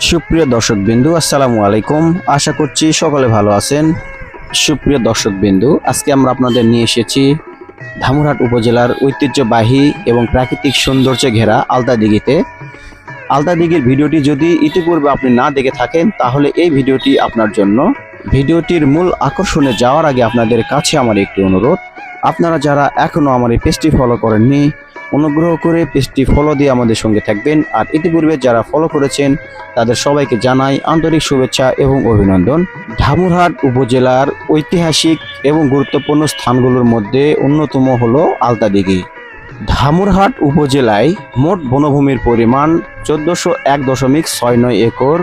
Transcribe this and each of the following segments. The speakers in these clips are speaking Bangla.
সুপ্রিয় দর্শক বিন্দু আসসালামু আলাইকুম। আশা করছি সকলে ভালো আছেন। সুপ্রিয় দর্শক বিন্দু আজকে আমরা আপনাদের নিয়ে এসেছি ধামুরহাট উপজেলার ঐতিহ্যবাহী এবং প্রাকৃতিক সৌন্দর্যে ঘেরা আলতা দিঘিতে। আলতা দিঘির ভিডিওটি যদি ইতিপূর্বে আপনি না দেখে থাকেন, তাহলে এই ভিডিওটি আপনার জন্য। ভিডিওটির মূল আকর্ষণে যাওয়ার আগে আপনাদের কাছে আমার একটি অনুরোধ। আপনারা যারা এখনও আমার এই পেজটি ফলো করেননি অনুগ্রহ করে পেজটি ফলো দিয়ে আমাদের সঙ্গে থাকবেন। আর ইতিপূর্বে যারা ফলো করেছেন, তাদের সবাইকে জানাই আন্তরিক শুভেচ্ছা এবং অভিনন্দন। ধামুরহাট উপজেলার ঐতিহাসিক এবং গুরুত্বপূর্ণ স্থানগুলোর মধ্যে অন্যতম হলো আলতাদিঘি। ধামুরহাট উপজেলায় মোট বনভূমির পরিমাণ চোদ্দোশো এক দশমিক ছয় নয় একর।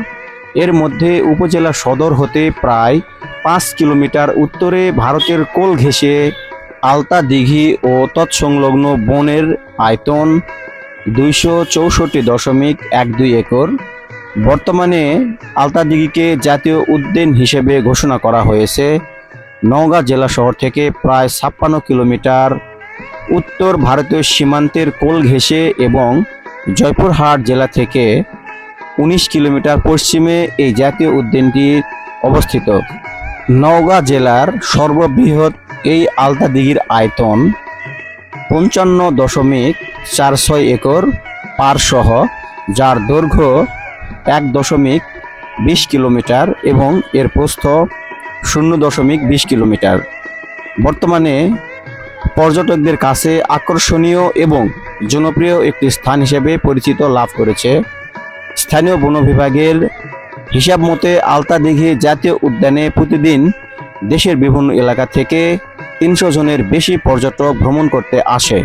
এর মধ্যে উপজেলা সদর হতে প্রায় পাঁচ কিলোমিটার উত্তরে ভারতের কোল ঘেঁষে আলতা দিঘি ও তৎসংলগ্ন বনের আয়তন দুইশো চৌষট্টি দশমিক এক দুই একর। বর্তমানে আলতা দিঘিকে জাতীয় উদ্যান হিসেবে ঘোষণা করা হয়েছে। নওগাঁ জেলা শহর থেকে প্রায় ছাপ্পান্ন কিলোমিটার উত্তর ভারতীয় সীমান্তের কোল ঘেঁষে এবং জয়পুরহাট জেলা থেকে উনিশ কিলোমিটার পশ্চিমে এই জাতীয় উদ্যানটি অবস্থিত। নওগাঁ জেলার সর্ববৃহৎ এই আলতা দিঘির আয়তন পঞ্চান্ন দশমিক চার ছয় একর পারসহ যার দৈর্ঘ্য এক দশমিক বিশ কিলোমিটার এবং এর প্রস্থ শূন্য দশমিক বিশ কিলোমিটার। বর্তমানে পর্যটকদের কাছে আকর্ষণীয় এবং জনপ্রিয় একটি স্থান হিসেবে পরিচিত লাভ করেছে স্থানীয় বন বিভাগের হিসাব মতে আলতা দিঘি জাতীয় উদ্যানে প্রতিদিন দেশের বিভিন্ন এলাকা থেকে তিনশো জনের বেশি পর্যটক ভ্রমণ করতে আসে।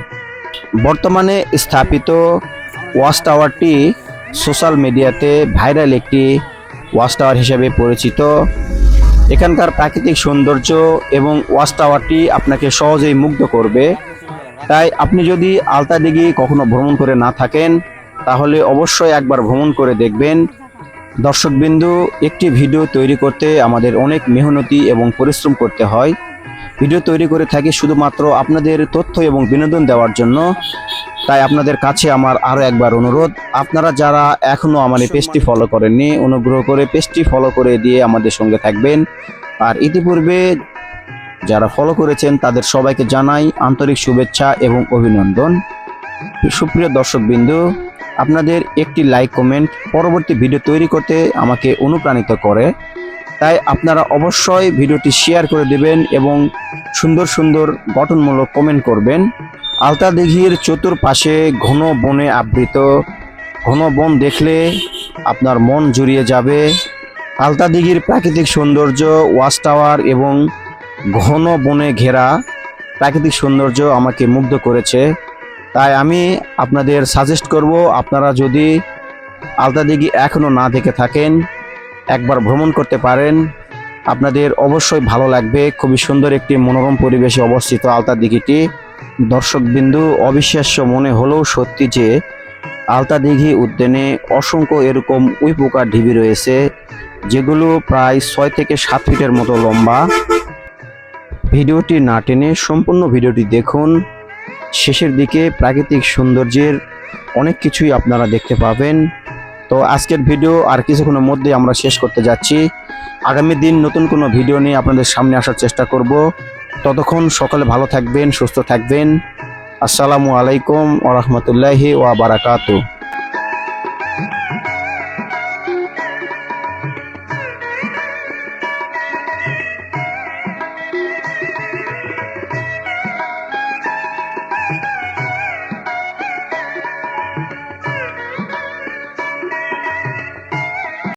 বর্তমানে স্থাপিত ওয়াচ টাওয়ারটি সোশ্যাল মিডিয়াতে ভাইরাল একটি ওয়াচ টাওয়ার হিসেবে পরিচিত। এখানকার প্রাকৃতিক সৌন্দর্য এবং ওয়াচ টাওয়ারটি আপনাকে সহজেই মুগ্ধ করবে। তাই আপনি যদি আলতা দিঘি কখনো ভ্রমণ করে না থাকেন, তাহলে অবশ্যই একবার ভ্রমণ করে দেখবেন। দর্শকবিন্দু, একটি ভিডিও তৈরি করতে আমাদের অনেক মেহনতি এবং পরিশ্রম করতে হয়। ভিডিও তৈরি করে থাকি শুধুমাত্র আপনাদের তথ্য এবং বিনোদন দেওয়ার জন্য। তাই আপনাদের কাছে আমার আরও একবার অনুরোধ, আপনারা যারা এখনও আমার এই পেজটি ফলো করেননি, অনুগ্রহ করে পেজটি ফলো করে দিয়ে আমাদের সঙ্গে থাকবেন। আর ইতিপূর্বে যারা ফলো করেছেন, তাদের সবাইকে জানাই আন্তরিক শুভেচ্ছা এবং অভিনন্দন। সুপ্রিয় দর্শকবিন্দু, আপনাদের একটি লাইক কমেন্ট পরবর্তী ভিডিও তৈরি করতে আমাকে অনুপ্রাণিত করে। তাই আপনারা অবশ্যই ভিডিওটি শেয়ার করে দেবেন এবং সুন্দর সুন্দর গঠনমূলক কমেন্ট করবেন। আলতা দিঘির চতুর্পাশে ঘন বনে আবৃত। ঘন বন দেখলে আপনার মন জুড়িয়ে যাবে। আলতা দিঘির প্রাকৃতিক সৌন্দর্য, ওয়াচ টাওয়ার এবং ঘন বনে ঘেরা প্রাকৃতিক সৌন্দর্য আমাকে মুগ্ধ করেছে। তাই আমি আপনাদের সাজেস্ট করব, আপনারা যদি আলতা দিঘি এখনও না দেখে থাকেন একবার ভ্রমণ করতে পারেন। আপনাদের অবশ্যই ভালো লাগবে। খুবই সুন্দর একটি মনোরম পরিবেশে অবস্থিত আলতা দিঘিটি। দর্শকবিন্দু, অবিশ্বাস্য মনে হলেও সত্যি যে, আলতা দিঘি উদ্যানে অসংখ্য এরকম উই পোকার ঢিবি রয়েছে, যেগুলো প্রায় ছয় থেকে সাত ফিটের মতো লম্বা। ভিডিওটি না টেনে সম্পূর্ণ ভিডিওটি দেখুন। শেষের দিকে প্রাকৃতিক সৌন্দর্যের অনেক কিছুই আপনারা দেখতে পাবেন। তো আজকের ভিডিও আর কিছুক্ষণের মধ্যে আমরা শেষ করতে যাচ্ছি। আগামী দিন নতুন কোনো ভিডিও নিয়ে আপনাদের সামনে আসার চেষ্টা করব। ততক্ষণ সকালে ভালো থাকবেন, সুস্থ থাকবেন। আসসালামু আলাইকুম ওরহমতুল্লাহি ওয়া বারাকাতু